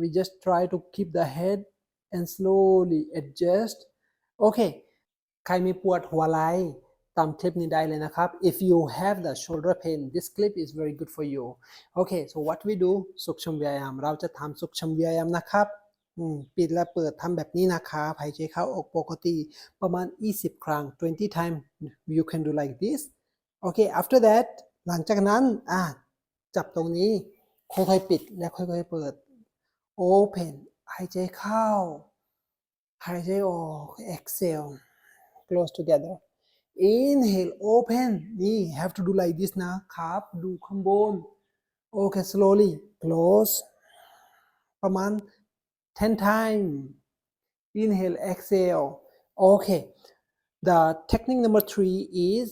we just try to keep the head and slowly adjust โอเคใครมีปวดหัวไหล่ตามคลิปนี้ได้เลยนะครับ if you have the shoulder pain this clip is very good for you โอเค so what we do สุขชมวิยาม เราจะทำสุขชมวิยามนะครับปิดและเปิดทำแบบนี้นะครับหายใจเข้าออกปกติประมาณ 20 ครั้ง 20 time you can do like this โอเค after that หลังจากนั้นอะจับตรงนี้ค่อยๆปิดและค่อยๆเปิด open หายใจเข้า หายใจออก exhale close together inhale open นี่ have to do like this นะครับ ดูข้างบน okay slowly close ประมาณ 10 time inhale exhale okay the technique number three is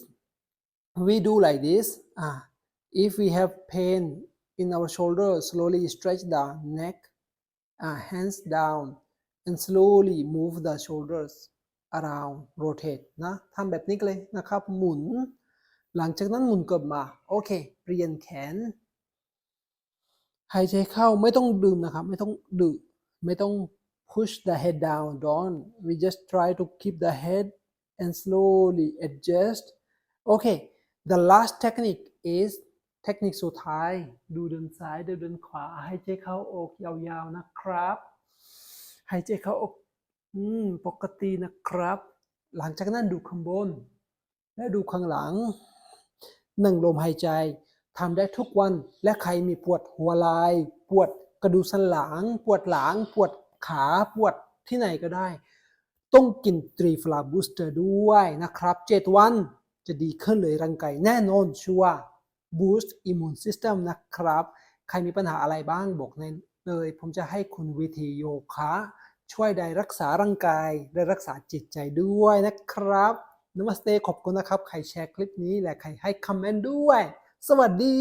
we do like this ah if we have pain in our shoulder slowly stretch the neck Uh, hands down and slowly move the shoulders around rotate นะทำแบบนี้เลยนะครับ หมุน หลังจากนั้นหมุนกลับมา โอเค เปลี่ยนแขน หายใจเข้าไม่ต้องดื่มนะครับ ไม่ต้องดึกไม่ต้อง push the head down don't we just try to keep the head and slowly adjust โอเค the last technique is เทคนิคสุดท้ายดูเดินซ้ายดูเดินขวาใหายใจเข้าออกยาวๆนะครับใหายใจเข้าออกอืมปกตินะครับ หลังจากนั้นดูข้างบน และดูข้างหลังนึ่งลมหายใจทำได้ทุกวันและใครมีปวดหัวไหล่ปวดกระดูกสันหลัง ปวดหลัง ปวดขาปวดที่ไหนก็ได้ ต้องกินตรีฟลาบูสเตอร์ด้วยนะครับ 7 วันจะดีขึ้นเลยร่างกายแน่นอนชัวร์ boost immune system นะครับ ใครมีปัญหาอะไรบ้างบอกในเลย ผมจะให้คุณวิธีโยคะช่วยได้รักษาร่างกายและรักษาจิตใจด้วยนะครับนมัสเตขอบคุณนะครับ ใครแชร์คลิปนี้และใครให้คอมเมนต์ด้วย สวัสดี